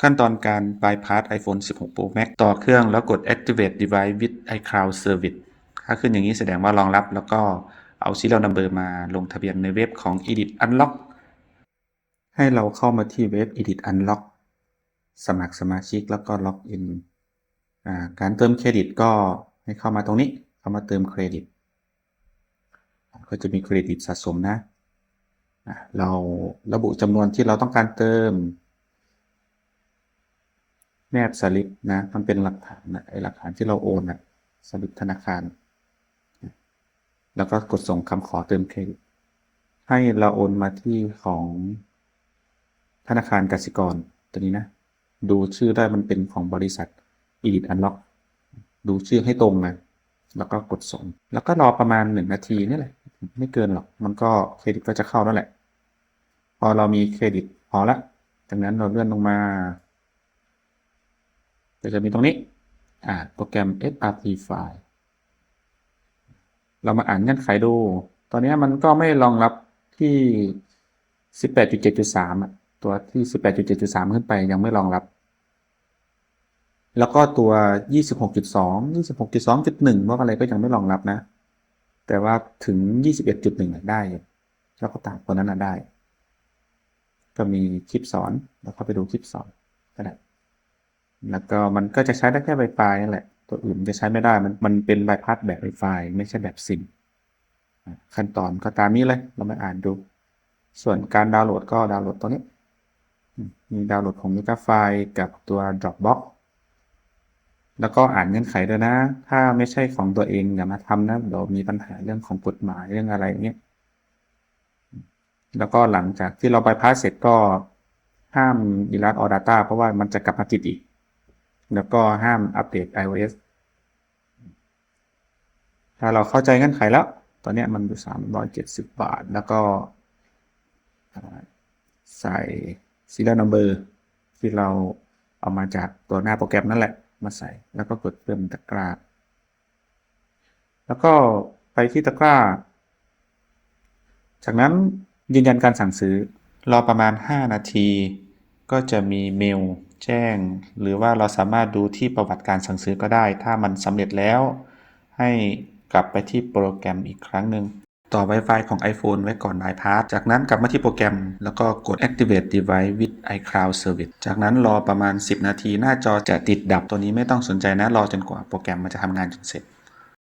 ขั้นตอนการ bypass iPhone 16 Pro Max ต่อเครื่องแล้วกด activate device with iCloud service ถ้าขึ้นอย่างนี้แสดงว่ารองรับแล้วก็เอา serial number มาลงทะเบียนในเว็บของ Edit Unlock ให้เราเข้ามาที่เว็บ Edit Unlock สมัครสมาชิกแล้วก็ล็อกอินการเติมเครดิตก็ให้เข้ามาตรงนี้ เข้ามาเติมเครดิต ก็จะมีเครดิตสะสมนะะเราระบุจำนวนที่เราต้องการเติม แนบสลิปนะมันเป็นหลักฐานนะไอหลักฐานที่เราโอนนะสลิปธนาคาร แล้วก็กดส่งคำขอเติมเครดิตให้เราโอนมาที่ของธนาคารกสิกรตัวนี้นะ ดูชื่อได้มันเป็นของบริษัท Edit Unlock ดูชื่อให้ตรงนะแล้วก็กดส่ง แล้วก็รอประมาณหนึ่งนาทีนี่แหละ ไม่เกินหรอก มันก็เครดิตก็จะเข้าแล้วแหละ พอเรามีเครดิตพอละจากนั้นเราเลื่อนลงมา ก็จะมีตรงนี้อ่าโปรแกรม SRT file เรามาอ่านเงื่อนไขดู ตอนนี้มันก็ไม่รองรับที่ 18.7.3อะ ตัวที่ 18.7.3 ขึ้นไปยังไม่รองรับ แล้วก็ตัว 26.2 26.2.1ว่าอะไรก็ยังไม่รองรับนะ แต่ว่าถึง 21.1 ได้แล้วก็ต่างคนนั้นอะได้ ก็มีคลิปสอน แล้วก็ไปดูคลิปสอนก็ได้ แล้วก็มันก็จะใช้ได้แค่ Wi-Fi นั่นแหละ ตัวอื่นจะใช้ไม่ได้ มันมันเป็นใบพัดแบบ Wi-Fi ไม่ใช่แบบซิมขั้นตอนก็ตามนี้เลย เรามาอ่านดู ส่วนการดาวน์โหลดก็ดาวน์โหลดตัวนี้ มีดาวน์โหลดของ Megafile กับตัว Dropbox แล้วก็อ่านเงื่อนไขด้วยนะ ถ้าไม่ใช่ของตัวเองอย่ามาทำนะ เดี๋ยวมีปัญหาเรื่องของกฎหมายเรื่องอะไรเงี้ย แล้วก็หลังจากที่เราไปพาสเสร็จก็ห้าม delete all data เพราะว่ามันจะกลับมาติดอีก แล้วก็ห้ามอัปเดต iOS ถ้าเราเข้าใจเงื่อนไขแล้ว ตอนนี้มันอยู่ 370 บาท แล้วก็ใส่ serial number ที่เราเอามาจากตัวหน้าโปรแกรมนั่นแหละ มาใส่ แล้วก็กดเพิ่มตะกร้า แล้วก็ไปที่ตะกร้า จากนั้นยืนยันการสั่งซื้อ รอประมาณ 5 นาที ก็จะมีเมล แจ้ง หรือว่าเราสามารถดูที่ประวัติการสั่งซื้อก็ได้ ถ้ามันสำเร็จแล้ว ให้กลับไปที่โปรแกรมอีกครั้งหนึ่งต่อ Wi-Fi ของ iPhone ไว้ก่อน bypass จากนั้นกลับมาที่โปรแกรม แล้วก็กด activate device with iCloud service จากนั้นรอประมาณ 10 นาที หน้าจอจะติดดับตัวนี้ไม่ต้องสนใจนะ รอจนกว่าโปรแกรมมันจะทำงานจนเสร็จ